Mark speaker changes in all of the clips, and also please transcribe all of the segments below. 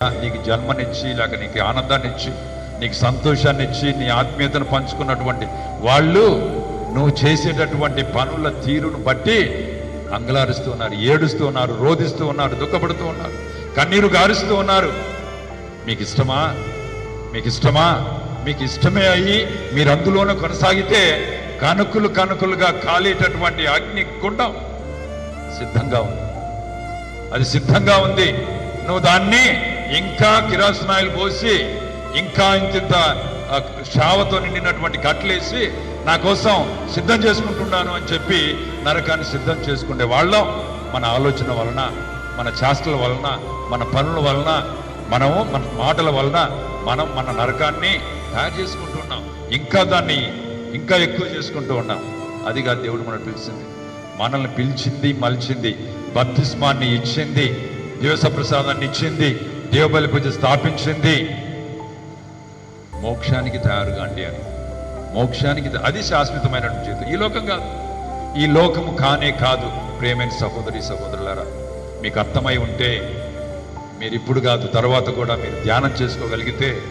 Speaker 1: నీకు జన్మనిచ్చి లేక నీకు ఆనందాన్ని ఇచ్చి నీకు సంతోషాన్ని ఇచ్చి నీ ఆత్మీయతను పంచుకున్నటువంటి వాళ్ళు నువ్వు చేసేటటువంటి పనుల తీరును బట్టి అంగలారుస్తూ ఉన్నారు ఏడుస్తూ ఉన్నారు రోధిస్తూ ఉన్నారు దుఃఖపడుతూ ఉన్నారు కన్నీరు గారుస్తూ ఉన్నారు. మీకు ఇష్టమా మీకు ఇష్టమా మీకు ఇష్టమే అయ్యి మీరు అందులోనే కొనసాగితే కనుకులు కనుకులుగా కాలేటటువంటి అగ్ని కుండం సిద్ధంగా ఉంది. అది సిద్ధంగా ఉంది. నువ్వు దాన్ని ఇంకా కిరాసనాయిలు పోసి ఇంకా ఇంత ఆ, షావతో నిండినటువంటి కట్లేసి నా కోసం సిద్ధం చేసుకుంటున్నాను అని చెప్పి నరకాన్ని సిద్ధం చేసుకునే వాళ్ళం. మన ఆలోచన వలన మన చేష్టల వలన మన పనుల వలన మనము మన మాటల వలన మనం మన నరకాన్ని తయారు చేసుకుంటున్నాం. ఇంకా దాన్ని ఇంకా ఎక్కువ చేసుకుంటూ ఉన్నాం. అది కాదు దేవుడు మనం పిలిచింది. మనల్ని పిలిచింది మలిచింది బప్తిస్మాన్ని ఇచ్చింది దివస ప్రసాదాన్ని ఇచ్చింది దేవబలి పూజ స్థాపించింది. మోక్షానికి తయారుగా అండి అని. మోక్షానికి అది శాశ్వతమైనటువంటి జీవితం. ఈ లోకం కాదు. ఈ లోకము కానే కాదు ప్రేమైన సహోదరి సహోదరులారా. మీకు అర్థమై ఉంటే మీరు ఇప్పుడు కాదు తర్వాత కూడా మీరు ధ్యానం చేసుకోగలిగితే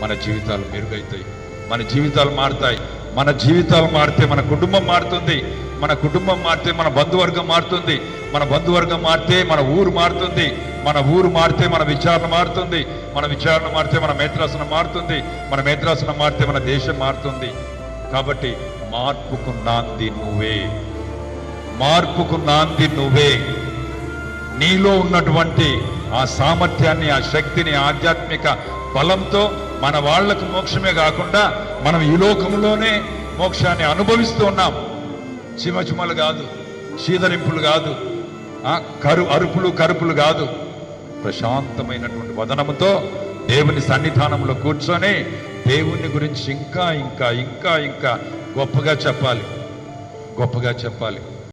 Speaker 1: మన జీవితాలు మెరుగైతాయి. మన జీవితాలు మారుతాయి. మన జీవితాలు మారితే మన కుటుంబం మారుతుంది. మన కుటుంబం మారితే మన బంధువర్గం మారుతుంది. మన బంధువర్గం మారితే మన ఊరు మారుతుంది. మన ఊరు మారితే మన విచారణ మారుతుంది మన విచారణ మారితే మన మేత్రాసనం మారుతుంది మన మేత్రాసనం మారితే మన దేశం మారుతుంది. కాబట్టి మార్పుకు నాంది నువ్వే మార్పుకు నాంది నువ్వే. నీలో ఉన్నటువంటి ఆ సామర్థ్యాన్ని ఆ శక్తిని ఆధ్యాత్మిక బలంతో మన వాళ్ళకు మోక్షమే కాకుండా మనం ఈ లోకంలోనే మోక్షాన్ని అనుభవిస్తూ ఉన్నాం. చిమచిమలు కాదు చీదరింపులు కాదు ఆ కరు అరుపులు కరుపులు కాదు. ప్రశాంతమైనటువంటి వదనముతో దేవుని సన్నిధానంలో కూర్చొని దేవుని గురించి ఇంకా ఇంకా ఇంకా ఇంకా గొప్పగా చెప్పాలి. గొప్పగా చెప్పాలి.